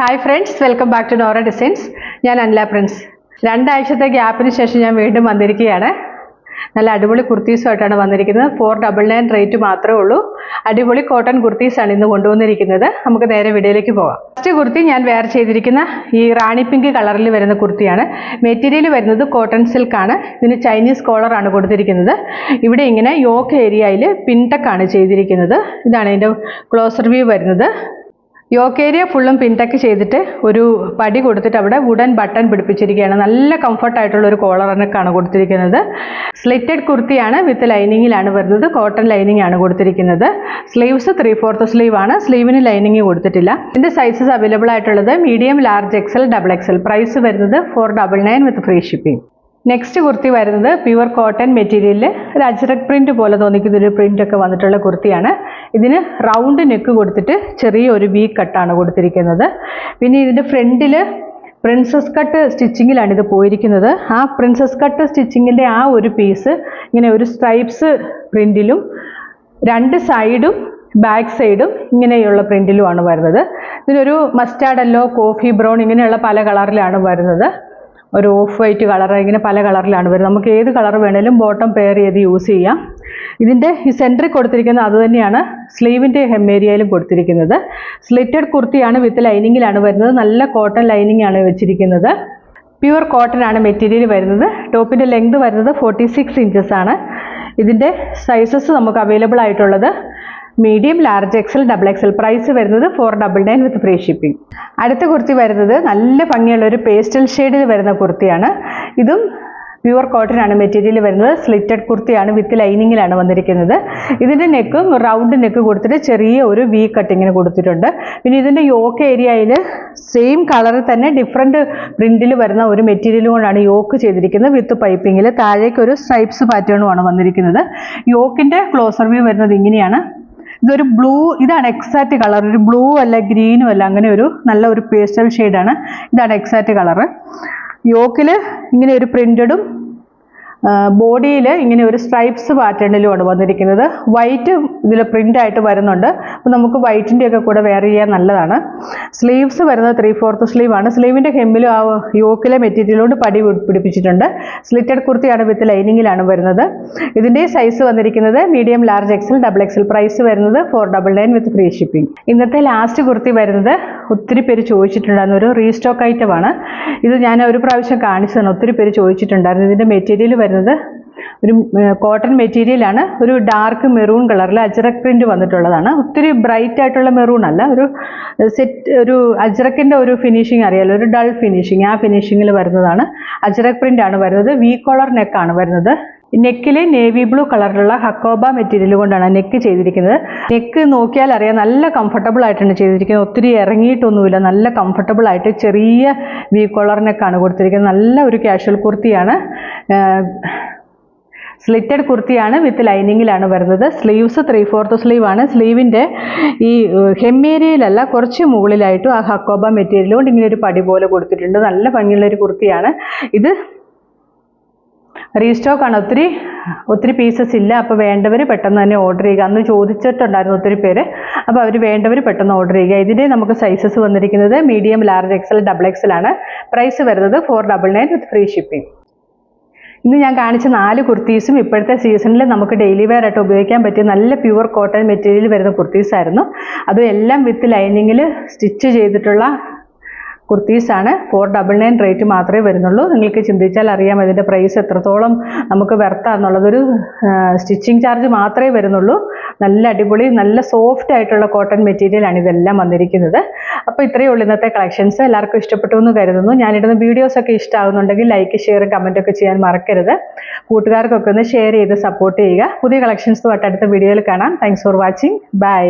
Hi friends welcome back to Nora designs ഞാൻ Anila Prince. രണ്ടാഴ്ചത്തെ ഗ്യാപ്പിന് ശേഷം ഞാൻ വീണ്ടും വന്നിരിക്കുകയാണ്. നല്ല അടിപൊളി കുർത്തീസുമായിട്ടാണ് വന്നിരിക്കുന്നത്. ഫോർ ഡബിൾ നയൻ റേറ്റ് മാത്രമേ ഉള്ളൂ. അടിപൊളി കോട്ടൺ കുർത്തീസാണ് ഇന്ന് കൊണ്ടുവന്നിരിക്കുന്നത്. നമുക്ക് നേരെ വീഡിയോയിലേക്ക് പോകാം ഫസ്റ്റ് കുർത്തി ഞാൻ വെയർ ചെയ്തിരിക്കുന്ന ഈ റാണി പിങ്ക് കളറിൽ വരുന്ന കുർത്തിയാണ്. മെറ്റീരിയൽ വരുന്നത് കോട്ടൺ സിൽക്കാണ് ഇതിന് ചൈനീസ് കോളറാണ് കൊടുത്തിരിക്കുന്നത്. ഇവിടെ ഇങ്ങനെ യോക്ക് ഏരിയയിൽ പിൻടക്കാണ് ചെയ്തിരിക്കുന്നത്. ഇതാണ് ഇതിന്റെ ക്ലോസർ വ്യൂ വരുന്നത്. യോക്ക് ഏരിയ ഫുള്ളും പിൻടക്ക് ചെയ്തിട്ട് ഒരു പടി കൊടുത്തിട്ട് അവിടെ വുഡൻ ബട്ടൺ പിടിപ്പിച്ചിരിക്കുകയാണ്. നല്ല കംഫർട്ടായിട്ടുള്ള ഒരു കോളറിനൊക്കെയാണ് കൊടുത്തിരിക്കുന്നത്. സ്ലിറ്റഡ് കുർത്തിയാണ് വിത്ത് ലൈനിങ്ങിലാണ് വരുന്നത്. കോട്ടൺ ലൈനിങ് ആണ് കൊടുത്തിരിക്കുന്നത്. സ്ലീവ്സ് ത്രീ ഫോർത്ത് സ്ലീവ് ആണ്. സ്ലീവിന് ലൈനിങ് കൊടുത്തിട്ടില്ല. ഇതിന്റെ സൈസസ് അവൈലബിൾ ആയിട്ടുള്ളത് medium large XL double XL price വരുന്നത് four double nine with free shipping next kurti വരുന്നത് പ്യുവർ കോട്ടൺ മെറ്റീരിയലിൽ ഒരു അജ്രക് പ്രിന്റ് പോലെ തോന്നിക്കുന്ന ഒരു പ്രിന്റ് ഒക്കെ വന്നിട്ടുള്ള കുർത്തിയാണ്. ഇതിന് റൗണ്ട് നെക്ക് കൊടുത്തിട്ട് ചെറിയ ഒരു വി കട്ടാണ് കൊടുത്തിരിക്കുന്നത്. പിന്നെ ഇതിന്റെ ഫ്രണ്ടിൽ പ്രിൻസസ് കട്ട് സ്റ്റിച്ചിങ്ങിലാണ് ഇത് പോയിരിക്കുന്നത്. ആ പ്രിൻസസ് കട്ട് സ്റ്റിച്ചിങ്ങിന്റെ ആ ഒരു പീസ് ഇങ്ങനെ ഒരു സ്ട്രൈപ്സ് പ്രിന്റിലും രണ്ട് സൈഡും ബാക്ക് സൈഡും ഇങ്ങനെയുള്ള പ്രിന്റിലുമാണ് വരുന്നത്. ഇതിനൊരു മസ്റ്റാർഡ് അല്ലോ കോഫി ബ്രൗൺ ഇങ്ങനെയുള്ള പല കളറിലാണ് വരുന്നത്. ഒരു ഓഫ് വൈറ്റ് കളർ ഇങ്ങനെ പല കളറിലാണ് വരുന്നത്. നമുക്ക് ഏത് കളർ വേണേലും ബോട്ടം പെയർ ചെയ്ത് യൂസ് ചെയ്യാം. ഇതിന്റെ ഈ സെന്ററിൽ കൊടുത്തിരിക്കുന്നത് അത് തന്നെയാണ്. സ്ലീവിന്റെ ഹെം കൊടുത്തിരിക്കുന്നത്. സ്ലിറ്റഡ് കുർത്തിയാണ് വിത്ത് ലൈനിങ്ങിലാണ് വരുന്നത്. നല്ല കോട്ടൺ ലൈനിങ് ആണ് വെച്ചിരിക്കുന്നത്. പ്യുവർ കോട്ടൺ ആണ് മെറ്റീരിയൽ വരുന്നത്. ടോപ്പിന്റെ ലെങ്ത് വരുന്നത് ഫോർട്ടി സിക്സ് ഇഞ്ചസ് ആണ്. ഇതിന്റെ സൈസസ് നമുക്ക് അവൈലബിൾ ആയിട്ടുള്ളത് medium large XL double XL price വരുന്നത് four double nine with free shipping അടുത്ത കുർത്തി വരുന്നത് നല്ല ഭംഗിയുള്ള ഒരു പേസ്റ്റൽ ഷെയ്ഡിൽ വരുന്ന കുർത്തിയാണ്. ഇതും പ്യുവർ കോട്ടൺ ആണ് മെറ്റീരിയൽ വരുന്നത്. സ്ലിറ്റഡ് കുർത്തിയാണ് വിത്ത് ലൈനിങ്ങിലാണ് വന്നിരിക്കുന്നത്. ഇതിന്റെ നെക്കും റൗണ്ട് നെക്ക് കൊടുത്തിട്ട് ചെറിയ ഒരു വി കട്ടിങ്ങിന് കൊടുത്തിട്ടുണ്ട്. പിന്നെ ഇതിന്റെ യോക്ക് ഏരിയയിൽ സെയിം കളറിൽ തന്നെ ഡിഫറെന്റ് പ്രിന്റിൽ വരുന്ന ഒരു മെറ്റീരിയൽ കൊണ്ടാണ് യോക്ക് ചെയ്തിരിക്കുന്നത്. വിത്ത് പൈപ്പിങ്ങിൽ താഴേക്ക് ഒരു സ്ട്രൈപ്സ് പാറ്റേണുമാണ് വന്നിരിക്കുന്നത്. യോക്കിന്റെ ക്ലോസർ വ്യൂ വരുന്നത് ഇങ്ങനെയാണ്. ഇതൊരു ബ്ലൂ ഇതാണ് എക്സാക്റ്റ് കളർ ഒരു ബ്ലൂ അല്ല ഗ്രീനും അല്ല അങ്ങനെ ഒരു നല്ല ഒരു പേസ്റ്റൽ ഷെയ്ഡാണ് ഇതാണ് എക്സാക്റ്റ് കളറ് യോക്കിൽ ഇങ്ങനെ ഒരു പ്രിന്റഡും ബോഡിയിൽ ഇങ്ങനെ ഒരു സ്ട്രൈപ്സ് പാറ്റേണിലുമാണ് വന്നിരിക്കുന്നത്. വൈറ്റ് ഇതിൽ പ്രിന്റ് ആയിട്ട് വരുന്നുണ്ട്. അപ്പോൾ നമുക്ക് വൈറ്റിന്റെ ഒക്കെ കൂടെ വെയർ ചെയ്യാൻ നല്ലതാണ്. സ്ലീവ്സ് വരുന്നത് ത്രീ ഫോർത്ത് സ്ലീവ് ആണ്. സ്ലീവിന്റെ ഹെമ്മിലും ആ യോക്കിലെ മെറ്റീരിയൽ കൊണ്ട് പടി പിടിപ്പിച്ചിട്ടുണ്ട്. സ്ലിറ്റഡ് കുർത്തിയാണ് വിത്ത് ലൈനിങ്ങിലാണ് വരുന്നത്. ഇതിന്റെ സൈസ് വന്നിരിക്കുന്നത് medium large XL double XL price വരുന്നത് four double nine with free shipping ഇന്നത്തെ ലാസ്റ്റ് കുർത്തി വരുന്നത് ഒത്തിരി പേര് ചോദിച്ചിട്ടുണ്ടായിരുന്ന ഒരു റീസ്റ്റോക്ക് ഐറ്റമാണ് ഇത് ഞാൻ ഒരു പ്രാവശ്യം കാണിച്ചതാണ്. ഒത്തിരി പേര് ചോദിച്ചിട്ടുണ്ടായിരുന്നു. ഇതിന്റെ മെറ്റീരിയൽ വരുന്നത് ഒരു കോട്ടൺ മെറ്റീരിയലാണ് ഒരു ഡാർക്ക് മെറൂൺ കളറിൽ അജ്രക് പ്രിന്റ് വന്നിട്ടുള്ളതാണ്. ഒത്തിരി ബ്രൈറ്റ് ആയിട്ടുള്ള മെറൂൺ അല്ല. ഒരു സെറ്റ് ഒരു അജ്രക്കിന്റെ ഒരു ഫിനിഷിങ് അറിയാലോ. ഒരു ഡൾ ഫിനിഷിങ് ആ ഫിനിഷിങ്ങിൽ വരുന്നതാണ്. അജ്രക് പ്രിന്റ് ആണ് വരുന്നത്. വി കോളർ നെക്കാണ് വരുന്നത്. നെക്കിൽ നേവി ബ്ലൂ കളറിലുള്ള ഹക്കോബ മെറ്റീരിയൽ കൊണ്ടാണ് നെക്ക് ചെയ്തിരിക്കുന്നത്. നെക്ക് നോക്കിയാൽ അറിയാം നല്ല കംഫർട്ടബിൾ ആയിട്ടാണ് ചെയ്തിരിക്കുന്നത്. ഒത്തിരി ഇറങ്ങിയിട്ടൊന്നുമില്ല. നല്ല കംഫർട്ടബിൾ ആയിട്ട് ചെറിയ വി കോളർ കൊടുത്തിരിക്കുന്നത്. നല്ല ഒരു കാഷ്വൽ കുർത്തിയാണ്. സ്ലിറ്റഡ് കുർത്തിയാണ് വിത്ത് ലൈനിങ്ങിലാണ് വരുന്നത്. സ്ലീവ്സ് ത്രീ ഫോർത്ത് സ്ലീവ് ആണ്. സ്ലീവിന്റെ ഈ ഹെമ്മേരിയയിലല്ല കുറച്ച് മുകളിലായിട്ടും ആ ഹക്കോബ മെറ്റീരിയൽ കൊണ്ട് ഇങ്ങനെ ഒരു പടി പോലെ കൊടുത്തിട്ടുണ്ട്. നല്ല ഭംഗിയുള്ള ഒരു കുർത്തിയാണ്. ഇത് റീസ്റ്റോക്ക് ആണ്. ഒത്തിരി ഒത്തിരി പീസസ് ഇല്ല. അപ്പോൾ വേണ്ടവർ പെട്ടെന്ന് തന്നെ ഓർഡർ ചെയ്യുക. അന്ന് ചോദിച്ചിട്ടുണ്ടായിരുന്നു ഒത്തിരി പേര്. അപ്പോൾ അവർ വേണ്ടവർ പെട്ടെന്ന് ഓർഡർ ചെയ്യുക. ഇതിന്റെ നമുക്ക് സൈസസ് വന്നിരിക്കുന്നത് medium large XL double XL ആണ്. പ്രൈസ് വരുന്നത് four double nine with free shipping ഇന്ന് ഞാൻ കാണിച്ച നാല് കുർത്തീസും ഇപ്പോഴത്തെ സീസണിൽ നമുക്ക് ഡെയിലി വെയർ ആയിട്ട് ഉപയോഗിക്കാൻ പറ്റിയ നല്ല പ്യുവർ കോട്ടൺ മെറ്റീരിയൽ വരുന്ന കുർത്തീസായിരുന്നു. അതും എല്ലാം വിത്ത് ലൈനിങ്ങിൽ സ്റ്റിച്ച് ചെയ്തിട്ടുള്ള കുർത്തീസാണ് ഫോർ ഡബിൾ നയൻ റേറ്റ് മാത്രമേ വരുന്നുള്ളൂ. നിങ്ങൾക്ക് ചിന്തിച്ചാൽ അറിയാം ഇതിന്റെ പ്രൈസ് എത്രത്തോളം നമുക്ക് വെർത്താന്നുള്ളതൊരു സ്റ്റിച്ചിങ് ചാർജ് മാത്രമേ വരുന്നുള്ളൂ. നല്ല അടിപൊളി നല്ല സോഫ്റ്റ് ആയിട്ടുള്ള കോട്ടൺ മെറ്റീരിയലാണ് ഇതെല്ലാം വന്നിരിക്കുന്നത്. അപ്പോൾ ഇത്രയേ ഉള്ളൂ ഇന്നത്തെ കളക്ഷൻസ് എല്ലാവർക്കും ഇഷ്ടപ്പെട്ടു എന്ന് കരുതുന്നു. ഞാനിടുന്ന വീഡിയോസൊക്കെ ഇഷ്ടമാകുന്നുണ്ടെങ്കിൽ ലൈക്ക് ഷെയർ കമന്റ് ഒക്കെ ചെയ്യാൻ മറക്കരുത്. കൂട്ടുകാർക്കൊക്കെ ഒന്ന് ഷെയർ ചെയ്ത് സപ്പോർട്ട് ചെയ്യുക. പുതിയ കളക്ഷൻസുമായിട്ട് അടുത്ത വീഡിയോയിൽ കാണാം. Thanks for watching bye